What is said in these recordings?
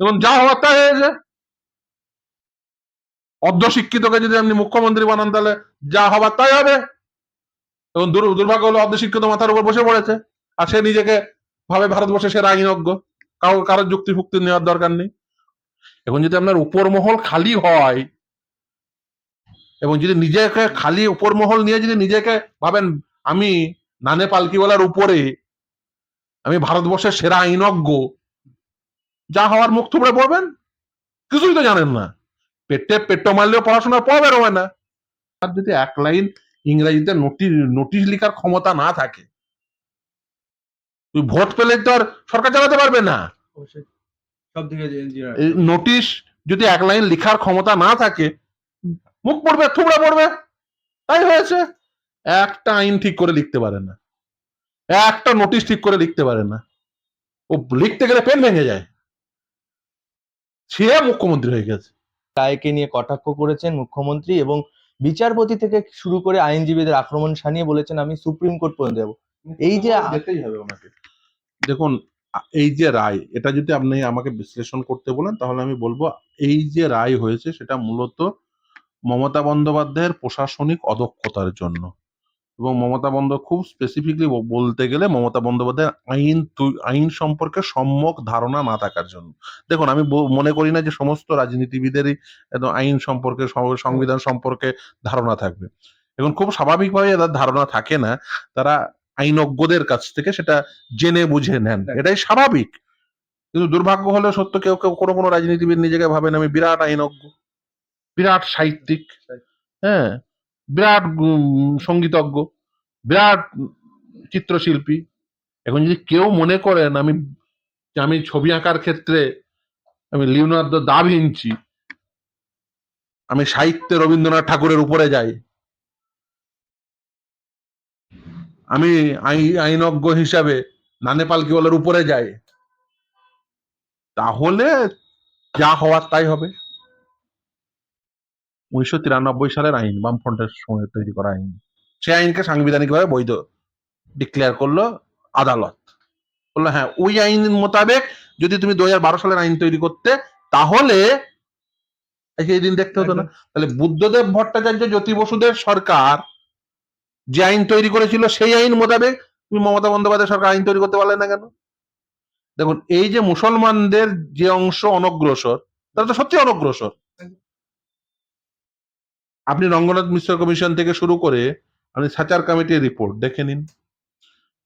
এবং যা হওয়ার তাই হয়েছে অর্ধ শিক্ষিতকে যদি আপনি মুখ্যমন্ত্রী বানান, তাহলে যা হবার তাই হবে। এবং দুর- দুর্ভাগ্য হলো অর্ধ শিক্ষিত মাথার উপর বসে পড়েছে। আর সে নিজেকে ভাবে ভারতবর্ষে সেরা আইনজ্ঞ কারও কারোর যুক্তি ফুক্তি নেওয়ার দরকার নেই। এখন যদি আপনার উপর মহল খালি হয়, এবং যদি নিজেকে খালি উপর মহল নিয়ে যদি নিজেকে ভাবেন, আমি নানে পালকিওয়ালার উপরে, আমি ভারতবর্ষের সেরা আইনজ্ঞ যা হওয়ার মুখ থুবড়ে পড়বেন? কিছুই তো জানেন না। পেটে পেট্টো মারলেও পড়াশোনার পর বেরোবে না। আর যদি এক লাইন ইংরেজিতে নোটিশ নোটিশ লেখার ক্ষমতা না থাকে তুই ভোট পেলে তো আর সরকার চালাতে পারবে না। নোটিশ যদি এক লাইন লেখার ক্ষমতা না থাকে মুখ পড়বে থুবড়ে পড়বে। তাই হয়েছে। একটা আইন ঠিক করে লিখতে পারে না। একটা নোটিশ ঠিক করে লিখতে পারে না। ও লিখতে গেলে পেন ভেঙে যায়। সে মুখ্যমন্ত্রী হয়ে গেছে। রায়কে নিয়ে কটাক্ষ করেছেন মুখ্যমন্ত্রী এবং বিচারপতি থেকে শুরু করে আইনজীবীদের আক্রমণ সানিয়ে বলেছেন আমি সুপ্রিম কোর্ট পর্যন্ত যাব। এই যে যেতেই হবে ওনাকে দেখুন এই যে রায় এটা যদি আপনি আমাকে বিশ্লেষণ করতে বলেন তাহলে আমি বলব এই যে রায় হয়েছে সেটা মূলত মমতা বন্দ্যোপাধ্যায়ের প্রশাসনিক অদক্ষতার জন্য। এবং মমতা বন্দ খুব স্পেসিফিকলি বলতে গেলে মমতা বন্দ্যোপাধ্যায়ের আইন আইন সম্পর্কে সম্যক ধারণা না থাকার জন্য। দেখুন আমি মনে করি না যে সমস্ত রাজনীতিবিদেরই আইন সম্পর্কে সংবিধান সম্পর্কে ধারণা থাকবে। এখন খুব স্বাভাবিকভাবে যাদের ধারণা থাকে না তারা আইনজ্ঞদের কাছ থেকে সেটা জেনে বুঝে নেন। এটাই স্বাভাবিক। কিন্তু দুর্ভাগ্য হলে সত্য কেউ কেউ কোনো কোনো রাজনীতিবিদ নিজেকে ভাবেন আমি বিরাট আইনজ্ঞ বিরাট সাহিত্যিক। হ্যাঁ। বিরাট সঙ্গীতজ্ঞ, বিরাট চিত্রশিল্পী। এখন যদি কেউ মনে করেন আমি আমি ছবি আঁকার ক্ষেত্রে আমি লিওনার্দো দা ভিঞ্চি, আমি সাহিত্যে রবীন্দ্রনাথ ঠাকুরের উপরে যাই, আমি আই- আইনজ্ঞ হিসাবে নানে পালকিওয়ালার উপরে যাই, তাহলে যা হওয়ার তাই হবে। উনিশশো তিরানব্বই সালের আইন বামফ্রন্টের সময় তৈরি করা আইন। সে আইনকে সাংবিধানিকভাবে বৈধ ডিক্লেয়ার করল আদালত। বলল হ্যাঁ ওই আইন মোতাবেক যদি তুমি দু হাজার বারো সালের আইন তৈরি করতে তাহলে এই এই দিন দেখতে হতো না তাহলে বুদ্ধদেব ভট্টাচার্য জ্যোতি বসুদের সরকার যে আইন তৈরি করেছিল সেই আইন মোতাবেক তুমি মমতা বন্দ্যোপাধ্যায় সরকার আইন তৈরি করতে পারলে না কেন? দেখুন এই যে মুসলমানদের যে অংশ অনগ্রসর তারা তো সত্যি অনগ্রসর। আপনি রঙ্গনাথ মিশ্র কমিশন থেকে শুরু করে আপনি সাচার কমিটির রিপোর্ট দেখে নিন।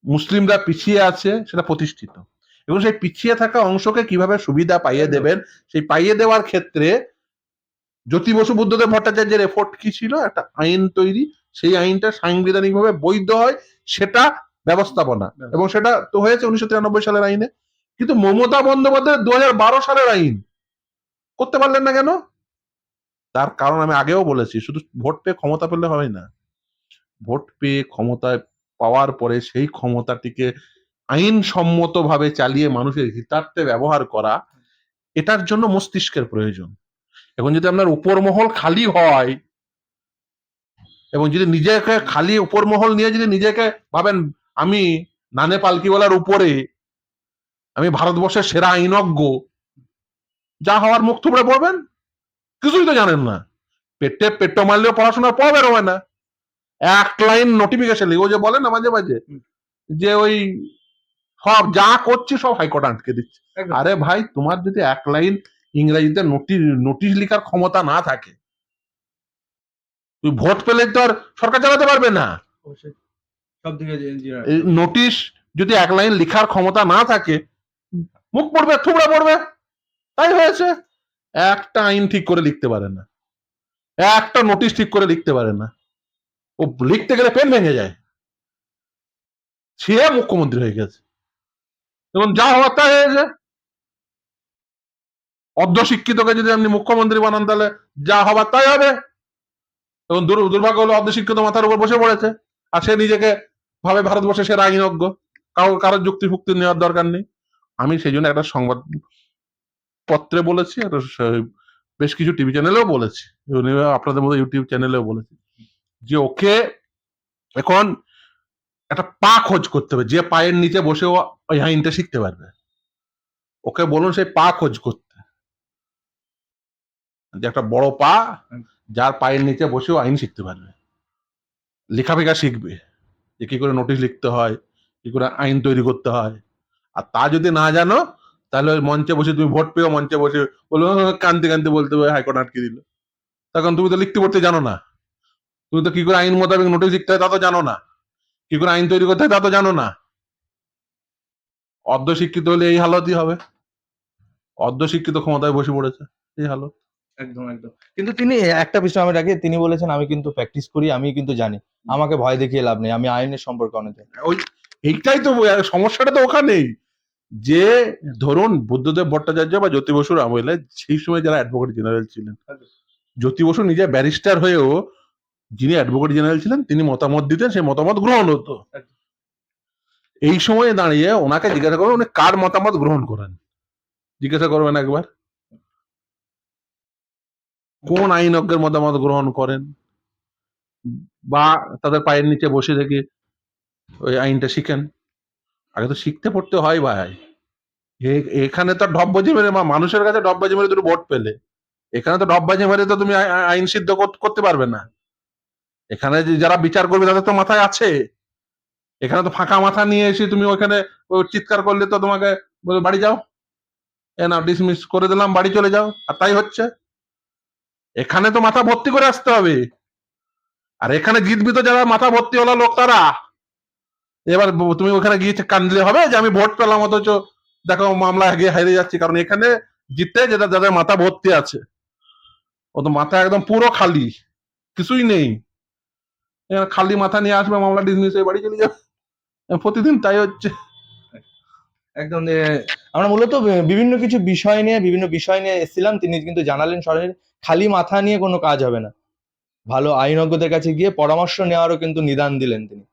মুসলিমরা পিছিয়ে আছে, সেটা প্রতিষ্ঠিত। এবং সেই পিছিয়ে থাকা অংশকে কীভাবে সুবিধা পাইয়ে দেবেন, সেই পাইয়ে দেওয়ার ক্ষেত্রে জ্যোতি বসু বুদ্ধদেব ভট্টাচার্যের এফোর্ট কি ছিল? একটা আইন তৈরি। সেই আইনটা সাংবিধানিকভাবে বৈধ হয়, সেটা ব্যবস্থাপনা। এবং সেটা তো হয়েছে উনিশশো তিরানব্বই সালের আইনে। কিন্তু মমতা বন্দ্যোপাধ্যায় দু হাজার বারো সালের আইন, করতে পারলেন না কেন? তার কারণ আমি আগেও বলেছি, শুধু ভোট পেয়ে ক্ষমতা পেলে হয় না। ভোট পেয়ে ক্ষমতায় পাওয়ার পরে সেই ক্ষমতাটিকে আইনসম্মতভাবে চালিয়ে মানুষের হিতার্থে ব্যবহার করা, এটার জন্য মস্তিষ্কের প্রয়োজন। এখন যদি আপনার উপর মহল খালি হয়, এবং যদি নিজেকে খালি উপর মহল নিয়ে যদি নিজেকে ভাবেন, আমি নানে পালকিওয়ালার উপরে, আমি ভারতবর্ষের সেরা আইনজ্ঞ, যা হওয়ার মুখ থুবড়ে পড়বেন? কিছুই তো জানেন না। পেটে পেট্টো মারলেও পড়াশোনার পর বেরোবে না। এক লাইন নোটিফিকেশন ও যে বলে না মাঝে মাঝে যে ওই সব যা করছি সব হাইকোর্ট আটকে দিচ্ছে। আরে ভাই তোমার যদি এক লাইন ইংরেজিতে নোটিশ নোটিশ লেখার ক্ষমতা না থাকে তুই ভোট পেলে তো আর সরকার চালাতে পারবে না। নোটিশ যদি এক লাইন লেখার ক্ষমতা না থাকে মুখ পড়বে থুবড়ে পড়বে। তাই হয়েছে। একটা আইন ঠিক করে লিখতে পারে না। একটা নোটিশ ঠিক করে লিখতে পারে না। ও লিখতে গেলে পেন ভেঙে যায়। সে মুখ্যমন্ত্রী হয়ে গেছে। এবং যা হওয়ার তাই হয়েছে অর্ধ শিক্ষিতকে যদি আপনি মুখ্যমন্ত্রী বানান তাহলে যা হবার তাই হবে। এবং দুর্ভাগ্য হলো অর্ধ শিক্ষিত মাথার উপর বসে পড়েছে। আর সে নিজেকে ভাবে ভারতবর্ষে সেরা আইনজ্ঞ। কারও, কারোর যুক্তি ফুক্তি নেওয়ার দরকার নেই। আমি সেই জন্য একটা সংবাদ পত্রে বলেছি স- বেশ কিছু টিভি চ্যানেলেও বলেছি। আপনাদের মতো ইউটিউব চ্যানেলেও বলেছি। যে ওকে এখন একটা পা খোঁজ করতে হবে, যে পায়ের নিচে বসে ও ওই আইনটা শিখতে পারবে। ওকে বলুন সেই পা খোঁজ করতে। যে একটা বড় পা, যার পায়ের নিচে বসেও আইন শিখতে পারবে। লেখাপেখা শিখবে, যে কি করে নোটিশ লিখতে হয়, কি করে আইন তৈরি করতে হয়। আর তা যদি না জানো তাহলে ওই মঞ্চে বসে তুমি ভোট পেও মঞ্চে বসে "আহ, কানতে কানতে বলতে হবে হাইকোর্ট আটকে দিল। তখন তুমি তো লিখতে পড়তে জানো না। তুমি তো কি করে আইন মোতাবেক নোটিশ লিখতে হয় তা তো জানো না। কি করে আইন তৈরি করতে হয় তা তো জানো না। অর্ধ শিক্ষিত হলে এই হালতই হবে। অর্ধ শিক্ষিত ক্ষমতায় বসে পড়েছে এই হালত। একদম একদম। কিন্তু তিনি একটা বিষয় আমি রাখি তিনি বলেছেন আমি কিন্তু প্র্যাকটিস করি আমি কিন্তু জানি। আমাকে ভয় দেখিয়ে লাভ নেই আমি আইনের সম্পর্কে অনেক ওই এইটাই তো সমস্যাটা তো ওখানেই। যে ধরুন বুদ্ধদেব ভট্টাচার্য বা জ্যোতি বসুর আমলে সেই সময় যারা অ্যাডভোকেট জেনারেল ছিলেন। জ্যোতি বসু নিজে ব্যারিস্টার হয়েও যিনি অ্যাডভোকেট জেনারেল ছিলেন, তিনি মতামত দিতেন, সেই মতামত গ্রহণ হতো। এই সময়ে দাঁড়িয়ে ওনাকে জিজ্ঞাসা করবেন উনি কার মতামত গ্রহণ করেন? জিজ্ঞাসা করবেন একবার। কোন আইনজ্ঞের মতামত গ্রহণ করেন? বা তাদের পায়ের নিচে বসে থেকে ওই আইনটা শিখেন। আগে তো শিখতে পড়তে হয় ভাই। এখানে তো ডববাজি মেরে মানুষের কাছে ডববাজি মেরে তুমি ভোট পেলে। এখানে তো ডববাজি মেরে তো তুমি আই- আই- আইন সিদ্ধ করতে পারবে না। এখানে যারা বিচার করবে তাদের তো মাথায় আছে। এখানে তো ফাঁকা মাথা নিয়ে এসে তুমি ওখানে চিৎকার করলে তো তোমাকে বাড়ি যাও। এ না ডিসমিস করে দিলাম, বাড়ি চলে যাও। আর তাই হচ্ছে। এখানে তো মাথা ভর্তি করে আসতে হবে। আর এখানে জিতবি তো যারা মাথা ভর্তি হলো লোক তারা। এবার তুমি ওখানে গিয়ে কান্দলে হবে যে আমি ভোট পেলাম অথচ দেখো মামলা গিয়ে হারিয়ে যাচ্ছি, কারণ এখানে জিততে যেটা যাদের মাথা ভর্তি আছে, ও তো মাথা একদম পুরো খালি, কিছুই নেই। খালি মাথা নিয়ে আসবে মামলা ডিসমিস হয়ে বাড়ি চলে যাবে। প্রতিদিন তাই হচ্ছে। একদম আমরা মূলত বিভিন্ন কিছু বিষয় নিয়ে, বিভিন্ন বিষয় নিয়ে এসেছিলাম, তিনি কিন্তু জানালেন সরাসরি, খালি মাথা নিয়ে কোনো কাজ হবে না। ভালো আইনজ্ঞদের কাছে গিয়ে পরামর্শ নেওয়ারও কিন্তু নিদান দিলেন তিনি।